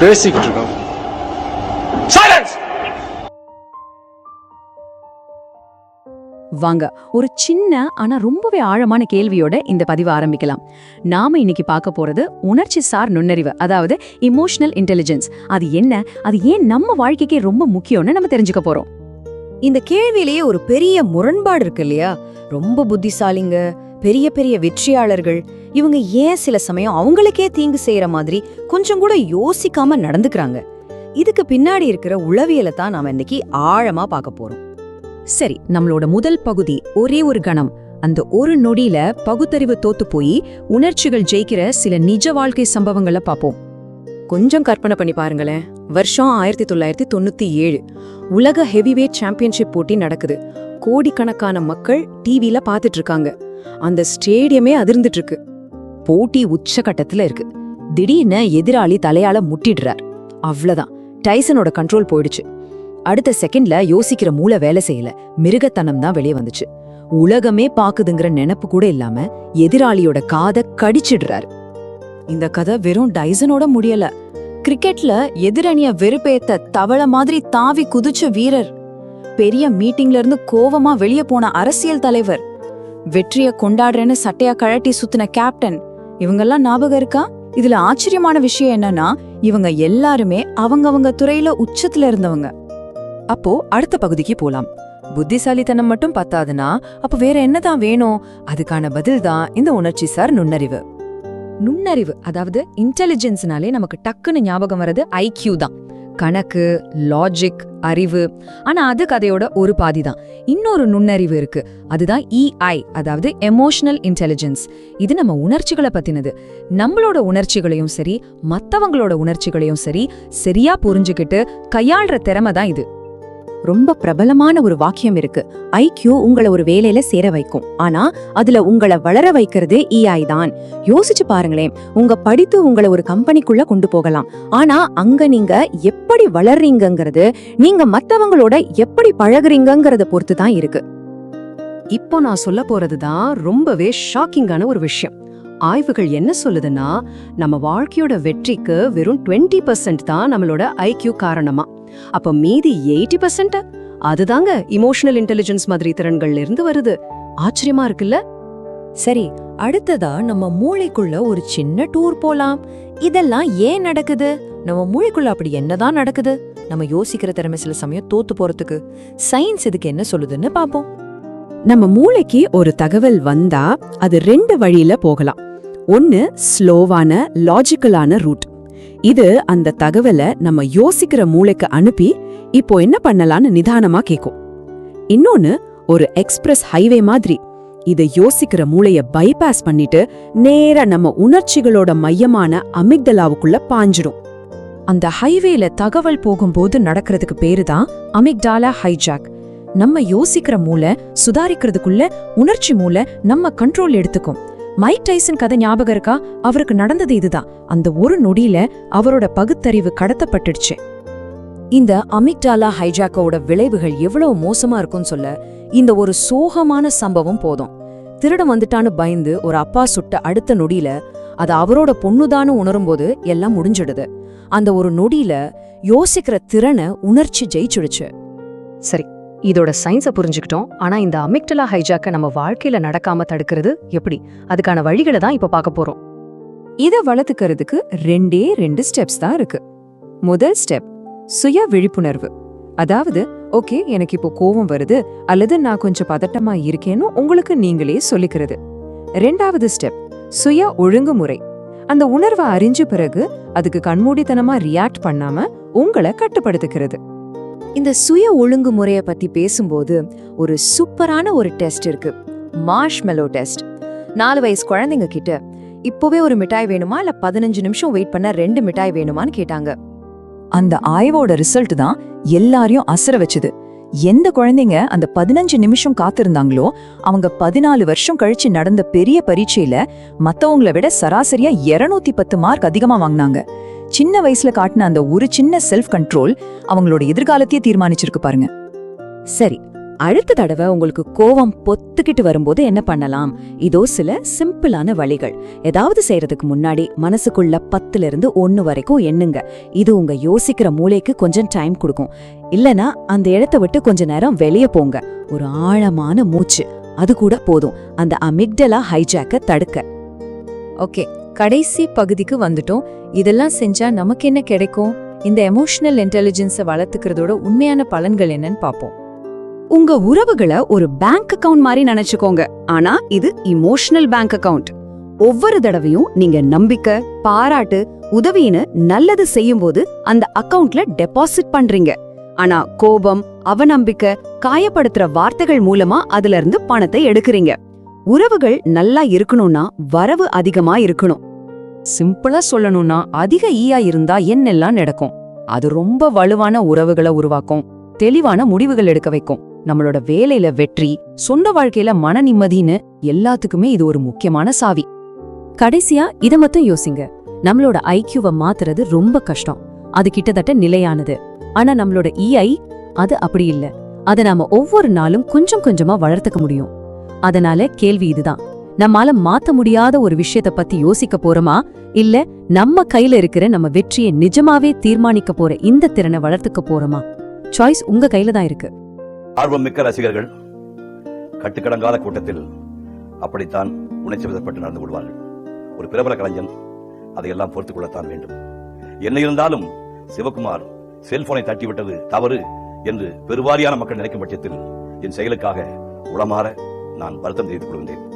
பேசிக்கிட்டு இருக்கோம். சைலன்ஸ் வாங்க ஒரு சின்ன ஆனா ரொம்பவே ஆழமான கேள்வியோட இந்த பதிவை ஆரம்பிக்கலாம். நாம இன்னைக்கு பார்க்க போறது உணர்ச்சி சார் நுண்ணறிவு அதாவது இமோஷனல் இன்டெலிஜென்ஸ் அது என்ன? அது ஏன் நம்ம வாழ்க்கைக்கே ரொம்ப முக்கியம்னு நம்ம தெரிஞ்சுக்க போறோம். இந்த கேள்வியிலேயே ஒரு பெரிய முரண்பாடு இருக்கு இல்லையா? ரொம்ப புத்திசாலிங்க பெரிய பெரிய வெற்றியாளர்கள் இவங்க ஏன் சில சமயம் அவங்களுக்கே தீங்கு செய்யற மாதிரி கொஞ்சம் கூட யோசிக்காம நடந்துக்கிறாங்க. இதுக்கு பின்னாடி இருக்கிற உளவியலை தான் நாம இன்னைக்கு ஆழமா பார்க்க போறோம். சரி நம்மளோட முதல் பகுதி ஒரே ஒரு கணம். அந்த ஒரு நொடியில பகுத்தறிவு தோத்து போய் உணர்ச்சிகள் ஜெயிக்கிற சில நிஜ வாழ்க்கை சம்பவங்களை பார்ப்போம். கொஞ்சம் கற்பனை பண்ணி பாருங்களேன். வருஷம் ஆயிரத்தி தொள்ளாயிரத்தி தொண்ணூத்தி ஏழு உலக ஹெவிவேட் சாம்பியன்ஷிப் போட்டி நடக்குது. கோடிக்கணக்கான மக்கள் டிவில பாத்துட்டு இருக்காங்க. அந்த ஸ்டேடியமே அதிர்ந்துட்டு இருக்கு. போட்டி உச்சகட்டத்துல இருக்கு. திடீர்னு எதிராளி தலையால முட்டிடுறார். அவ்வளவுதான். டைசனோட கண்ட்ரோல் போயிடுச்சு. அடுத்த செகண்ட்ல யோசிக்கிற மூளை வேலை செய்யல. மிருகத்தனம் தான் வெளியே வந்துச்சு. உலகமே பாக்குதுங்கிற நினைப்பு கூட இல்லாம எதிராளியோட காதை கடிச்சிடுறாரு. இந்த கதை வெறும் டைசனோட முடியல. கிரிக்கெட்ல எதிரணிய வெறுப்பேத்த தவள மாதிரி தாவி குதிச்ச வீரர். பெரிய மீட்டிங்ல இருந்து கோவமா வெளிய போன அரசியல் தலைவர். வெற்றியை கொண்டாடுறேன்னு சட்டையா கழட்டி சுத்தின கேப்டன் இவங்கெல்லாம் ஞாபகம் இருக்கா? இதுல ஆச்சரியமான விஷயம் என்னன்னா இவங்க எல்லாருமே அவங்கவங்க துறையில உச்சத்துல இருந்தவங்க. அப்போ அடுத்த பகுதிக்கு போலாம். புத்திசாலித்தனம் மட்டும் பத்தாதுன்னா அப்ப வேற என்னதான் வேணும்? அதுக்கான பதில் தான் இந்த உணர்ச்சி சார் நுண்ணறிவு. நுண்ணறிவு அதாவது இன்டெலிஜென்ஸ்னாலே நமக்கு டக்குன்னு ஞாபகம் வர்றது ஐக்யூ தான். கணக்கு லாஜிக் அறிவு. ஆனா அது கதையோட ஒரு பாதி தான் இன்னொரு நுண்ணறிவு இருக்கு. அதுதான் இஐ அதாவது எமோஷனல் இன்டெலிஜென்ஸ் இது நம்ம உணர்ச்சிகளை பத்தினது. நம்மளோட உணர்ச்சிகளையும் சரி மத்தவங்களோட உணர்ச்சிகளையும் சரி சரியா புரிஞ்சுக்கிட்டு கையாள்ற திறமை தான் இது. ரொம்ப பிரபலமான ஒரு வாக்கியம் இருக்கு. ஐக்யூ உங்களை ஒரு வேலையில சேர வைக்கும். ஆனா அதுல உங்களை வளர வைக்கிறது இஐ தான். யோசிச்சு பாருங்களேன். உங்க படித்து உங்களை ஒரு கம்பெனிக்குள்ள கொண்டு போகலாம். ஆனா அங்க நீங்க எப்படி வளர்றீங்கிறது நீங்க மத்தவங்களோட எப்படி பழகுறீங்கிறத பொறுத்து தான் இருக்கு. இப்போ நான் சொல்ல போறது தான் ரொம்பவே ஷாக்கிங்கான ஒரு விஷயம். ஆய்வுகள் என்ன சொல்லுதுன்னா நம்ம வாழ்க்கையோட வெற்றிக்கு வெறும் 20% தான் நம்மளோட ஐக்யூ காரணமா. அப்ப மீதி எயிட்டி பர்சன்ட் அதுதாங்க இமோஷனல் இன்டெலிஜென்ஸ் மாதிரி திறன்கள்ல இருந்து வருது. ஆச்சரியமா இருக்குல்ல? சரி அடுத்ததா நம்ம மூளைக்குள்ள ஒரு சின்ன டூர் போலாம். இதெல்லாம் ஏன் நடக்குது? நம்ம மூளைக்குள்ள அப்படி என்னதான் நடக்குது? நம்ம யோசிக்கிற திறமை சில சமயம் தோத்து போறதுக்கு. சயின்ஸ் இதுக்கு என்ன சொல்லுதுன்னு பாப்போம். நம்ம மூளைக்கு ஒரு தகவல் வந்தா அது ரெண்டு வழியில போகலாம். ஒன்னு ஸ்லோவான லாஜிக்கலான ரூட் இது அந்த தகவலை நம்ம யோசிக்கிற மூளைக்கு அனுப்பி இப்போ என்ன பண்ணலாம்னு நிதானமா கேக்கும். இன்னொன்னு ஒரு எக்ஸ்பிரஸ் ஹைவே மாதிரி இத யோசிக்கிற மூளைய பைபாஸ் பண்ணிட்டு நேரா நம்ம உணர்ச்சிகளோட மையமான அமிக்டலாவுக்குள்ள பாஞ்சிடும் அந்த ஹைவேல தகவல் போகும்போது நடக்கிறதுக்கு பேரு தான் அமிக்டாலா ஹைஜாக். நம்ம யோசிக்கிற மூளை சுதாரிக்கிறதுக்குள்ள உணர்ச்சி மூளை நம்ம கண்ட்ரோல் எடுத்துக்கும். மைக் டைசன் கதை ஞாபகம் இருக்கா? அவருக்கு நடந்தது இதுதான். அந்த ஒரு நொடியில அவரோட பகுத்தறிவு கடத்தப்பட்டுடுச்சு. இந்த அமிக்டாலா ஹைஜாக்கோட விளைவுகள் எவ்வளவு மோசமா இருக்கும்னு சொல்ல இந்த ஒரு சோகமான சம்பவம் போதும். திருடம் வந்துட்டான்னு பயந்து ஒரு அப்பா சுட்ட அடுத்த நொடியில அது அவரோட பொண்ணுதான்னு உணரும்போது எல்லாம் முடிஞ்சிடுது. அந்த ஒரு நொடியில யோசிக்கிற திறனை உணர்ச்சி ஜெயிச்சுடுச்சு. சரி இதோட சயின்ஸை புரிஞ்சுக்கிட்டோம். ஆனா இந்த அமிக்டலா ஹைஜாக்க நம்ம வாழ்க்கையில நடக்காம தடுக்கிறது எப்படி? அதுக்கான வழிகளை தான் இப்ப பார்க்க போறோம். இத வளர்த்துக்கிறதுக்கு ரெண்டே ரெண்டு ஸ்டெப்ஸ் தான் இருக்கு. முதல் ஸ்டெப் சுய விழிப்புணர்வு. அதாவது ஓகே எனக்கு இப்போ கோவம் வருது அல்லது நான் கொஞ்சம் பதட்டமா இருக்கேன்னு உங்களுக்கு நீங்களே சொல்லிக்கிறது. ரெண்டாவது ஸ்டெப் சுய ஒழுங்குமுறை. அந்த உணர்வை அறிஞ்ச பிறகு அதுக்கு கண்மூடித்தனமா ரியாக்ட் பண்ணாம உங்களை கட்டுப்படுத்துகிறது. இந்த சுய ஒழுங்குமுறைய பத்தி பேசும்போது ஒரு சூப்பரான ஒரு டெஸ்ட் இருக்கு. மார்ஷ் மெலோ டெஸ்ட் நாலு வயசு குழந்தைங்க கிட்ட இப்போவே ஒரு மிட்டாய் வேணுமா? இல்ல பதினஞ்சு நிமிஷம் வெயிட் பண்ண ரெண்டு மிட்டாய் வேணுமான்னு கேட்டாங்க. அந்த ஆய்வோட ரிசல்ட் தான் எல்லாரையும் அசர வச்சுது. எந்த குழந்தைங்க அந்த பதினஞ்சு நிமிஷம் காத்திருந்தாங்களோ அவங்க பதினாலு வருஷம் கழிச்சு நடந்த பெரிய பரீட்சையில மத்தவங்கள விட சராசரியா 210 பத்து மார்க் அதிகமா வாங்கினாங்க. சின்ன வயசுல காட்டின அந்த ஒரு சின்ன செல்ஃப் கண்ட்ரோல் அவங்களோட எதிர்காலத்தையே தீர்மானிச்சிருக்கு பாருங்க. சரி அடுத்த தடவை உங்களுக்கு கோவம் பொத்துக்கிட்டு வரும்போது என்ன பண்ணலாம்? இதோ சில சிம்பிளான வழிகள். ஏதாவது செய்யறதுக்கு முன்னாடி மனசுக்குள்ள பத்துல இருந்து ஒன்னு வரைக்கும் எண்ணுங்க. இது உங்க யோசிக்கிற மூளைக்கு கொஞ்சம் டைம் கொடுக்கும். இல்லனா அந்த இடத்த விட்டு கொஞ்ச நேரம் வெளியே போங்க. ஒரு ஆழமான மூச்சு. அது கூட போதும். அந்த அமிக்டலா ஹைஜாக்க தடுக்க. ஓகே. கடைசி பகுதிக்கு வந்துட்டோம். இதெல்லாம் செஞ்சா நமக்கு என்ன கிடைக்கும்? இந்த எமோஷனல் இன்டெலிஜென்ஸை வளர்த்துக்கிறதோட உண்மையான பலன்கள் என்னன்னு பார்ப்போம். உங்க உறவுகளை ஒரு பேங்க் அக்கவுண்ட் மாதிரி நினைச்சுக்கோங்க. ஆனா இது இமோஷனல் பேங்க் அக்கவுண்ட் ஒவ்வொரு தடவையும் நீங்க நம்பிக்கை பாராட்டு உதவின்னு நல்லது செய்யும்போது அந்த அக்கவுண்ட்ல டெபாசிட் பண்றீங்க. ஆனா கோபம் அவநம்பிக்கை காயப்படுத்துற வார்த்தைகள் மூலமா அதுல இருந்து பணத்தை எடுக்கறீங்க. உறவுகள் நல்லா இருக்கணும்னா வரவு அதிகமா இருக்கணும். சிம்பிளா சொல்லணும்னா அதிக ஈயா இருந்தா என்னெல்லாம் நடக்கும்? அது ரொம்ப வலுவான உறவுகளை உருவாக்கும். தெளிவான முடிவுகள் எடுக்க வைக்கும். நம்மளோட வேலையில வெற்றி சொந்த வாழ்க்கையில மன நிம்மதின்னு எல்லாத்துக்குமே இது ஒரு முக்கியமான சாவி. கடைசியா இத மட்டும் யோசிங்க. நம்மளோட ஐக்கியூவை மாத்துறது ரொம்ப கஷ்டம். அது கிட்டத்தட்ட நிலையானது. ஆனா நம்மளோட இஐ அது அப்படி இல்ல. அத நாம ஒவ்வொரு நாளும் கொஞ்சம் கொஞ்சமா வளர்த்துக்க முடியும். அதனால கேள்வி இதுதான். நம்மால மாத்த முடியாத ஒரு விஷயத்த பத்தி யோசிக்க போறோமா? இல்ல நம்ம கையில இருக்கிற நம்ம வெற்றியை நிஜமாவே தீர்மானிக்க போற இந்த திறனை வளர்த்துக்க போறோமா? சாய்ஸ் உங்க கையில தான் இருக்கு. ஆர்வம் மிக்க ரசிகர்கள் கட்டுக்கடங்காத கூட்டத்தில் அப்படித்தான் உணர்ச்சி விதப்பட்டு நடந்து கொள்வார்கள். ஒரு பிரபல கலைஞன் அதையெல்லாம் பொறுத்துக் கொள்ளத்தான் வேண்டும். என்ன இருந்தாலும் சிவகுமார் செல்போனை தட்டிவிட்டது தவறு என்று பெருவாரியான மக்கள் நினைக்கும் பட்சத்தில் என் செயலுக்காக உளமாற ನಾನು ಬರ್ತಂದು ಇಟ್ಕೊಂಡಿದ್ದೆ